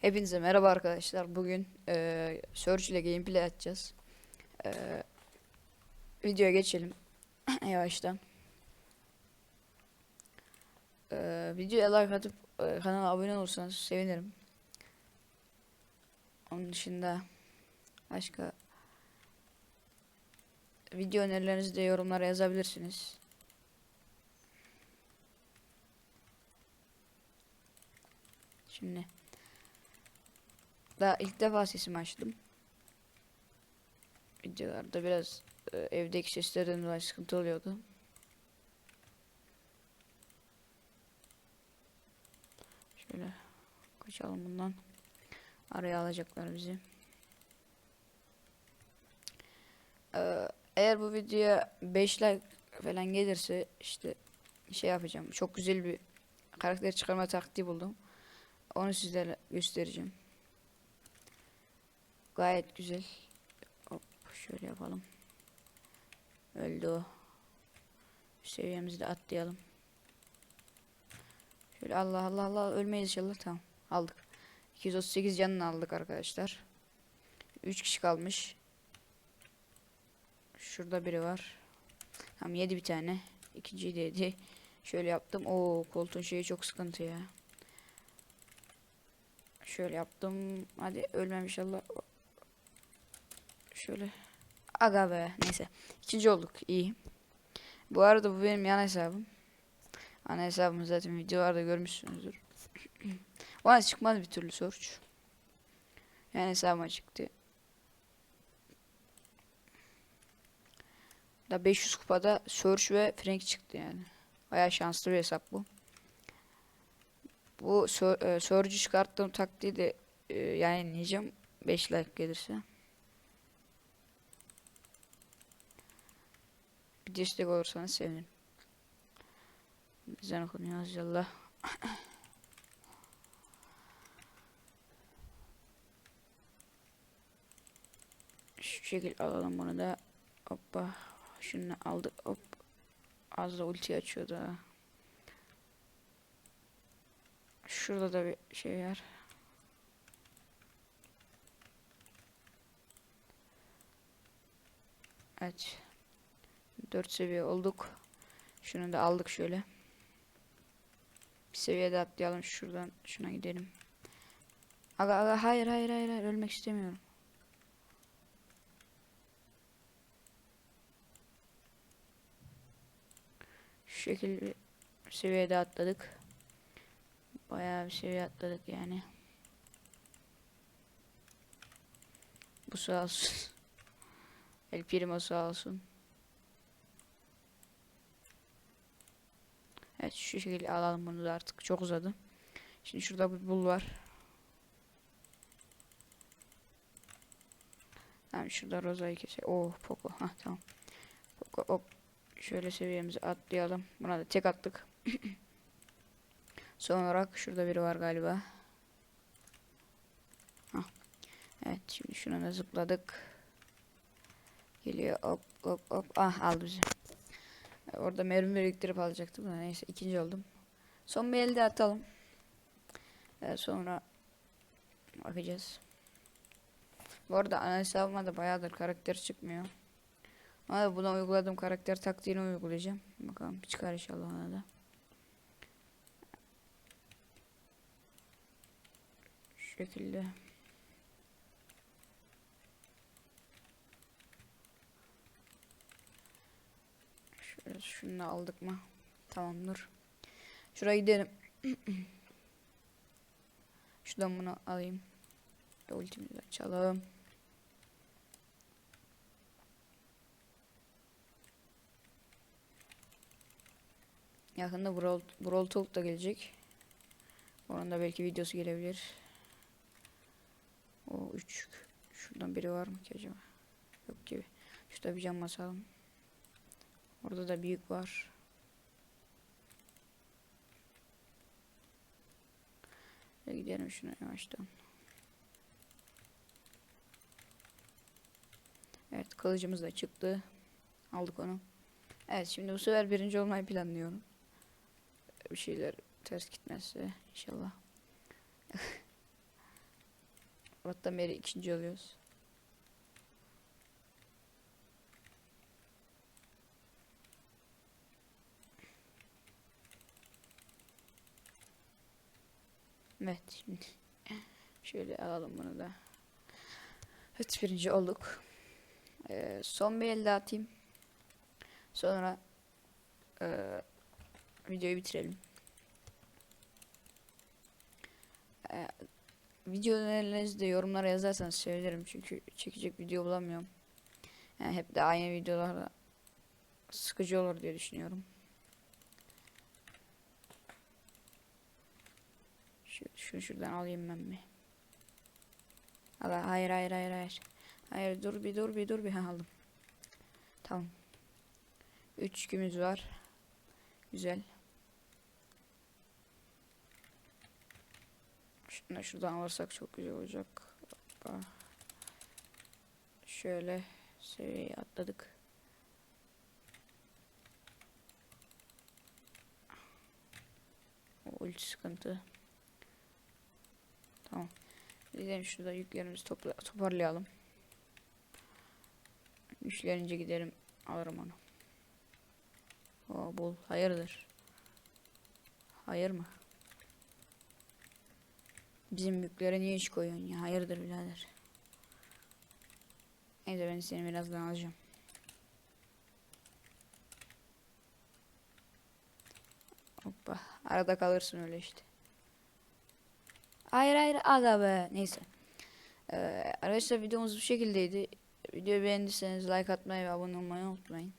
Hepinize merhaba arkadaşlar. Bugün eee Search ile gameplay atacağız. Eee videoya geçelim yavaştan. Eee videoya like atıp eee, kanala abone olursanız sevinirim. Onun dışında başka video önerilerinizi de yorumlara yazabilirsiniz. Şimdi daha ilk defa sesimi açtım. Videolarda biraz e, evdeki seslerden dolayı sıkıntı oluyordu. Şöyle kaçalım bundan. Araya alacaklar bizi. Ee, eğer bu videoya 5 like falan gelirse işte şey yapacağım. Çok güzel bir karakter çıkarma taktiği buldum. Onu sizlere göstereceğim. Gayet güzel. Hop şöyle yapalım. Öldü o. Seviyemizi de atlayalım. Şöyle Allah Allah Allah ölmeyiz inşallah tamam aldık. 238 canını aldık arkadaşlar. 3 kişi kalmış. Şurada biri var. Tamam yedi bir tane. İkinciyi de yedi. Şöyle yaptım. Oo koltuğun şeyi çok sıkıntı ya. Şöyle yaptım. Hadi ölmem inşallah. Şöyle. Aga be. Neyse. İkinci olduk. İyi. Bu arada bu benim yan hesabım. Ana hesabımı zaten videolarda görmüşsünüzdür. Bana çıkmadı bir türlü soruç. Yani hesabıma çıktı. Da 500 kupada Search ve Frank çıktı yani. Baya şanslı bir hesap bu. Bu e, Surge'ü çıkarttığım taktiği de e, yayınlayacağım. 5 like gelirse. Bir destek olursanız sevinirim. Bizden okunuyor inşallah. Şu şekil alalım bunu da. Hoppa. Şunu aldık. Hop. Az da ulti açıyor da. Şurada da bir şey var. Evet. 4 seviye olduk. Şunu da aldık şöyle. Bir seviyede atlayalım şuradan. Şuna gidelim. Aga aga hayır hayır hayır hayır ölmek istemiyorum. Şu şekilde bir seviyede atladık. Bayağı bir seviye atladık yani. Bu sağ olsun. El Primo sağ olsun. Şu şekilde alalım bunu da artık çok uzadı. Şimdi şurada bir bul var. Tamam şurada Roza'yı kese. Oh Poco. Ha tamam. Poco hop. Şöyle seviyemizi atlayalım. Buna da tek attık. Son olarak şurada biri var galiba. Hah. Evet şimdi şuna da zıpladık. Geliyor hop hop hop. Ah aldı bizi. Orada mermi biriktirip alacaktım da neyse ikinci oldum. Son bir elde atalım. Ee, sonra bakacağız. Bu arada ana hesabıma da bayağıdır karakter çıkmıyor. Ama buna uyguladığım karakter taktiğini uygulayacağım. Bakalım çıkar inşallah ona da. Şu şekilde. Şunu da aldık mı? Tamamdır. Şuraya gidelim. Şuradan bunu alayım. Ve ultimizi açalım. Yakında Brawl, Brawl Talk da gelecek. Onun da belki videosu gelebilir. O 3. Şuradan biri var mı ki acaba? Yok gibi. Şurada bir cam basalım. Orada da büyük var. Ve gidelim şuna yavaştan. Evet kılıcımız da çıktı. Aldık onu. Evet şimdi bu sefer birinci olmayı planlıyorum. Bir şeyler ters gitmezse inşallah. Sabahtan beri ikinci oluyoruz. Evet şimdi şöyle alalım bunu da. Evet birinci olduk. Ee, son bir el daha atayım. Sonra eee, videoyu bitirelim. Eee, video önerilerinizi de yorumlara yazarsanız sevinirim çünkü çekecek video bulamıyorum. Yani hep de aynı videolarda sıkıcı olur diye düşünüyorum. Şu, şuradan alayım ben bir. Allah hayır hayır hayır hayır. Hayır dur bir dur bir dur bir ha aldım. Tamam. 3 yükümüz var. Güzel. Şunu da şuradan alırsak çok güzel olacak. Hoppa. Şöyle seviyeyi atladık. O sıkıntı. Gidelim şurada yüklerimizi topla toparlayalım. Güçlenince giderim alırım onu. O bul hayırdır? Hayır mı? Bizim yükleri niye hiç koyuyorsun ya? Hayırdır birader? Neyse ben seni birazdan alacağım. Hoppa. Arada kalırsın öyle işte. Hayır hayır aga be. Neyse. Ee, arkadaşlar videomuz bu şekildeydi. Videoyu beğendiyseniz like atmayı ve abone olmayı unutmayın.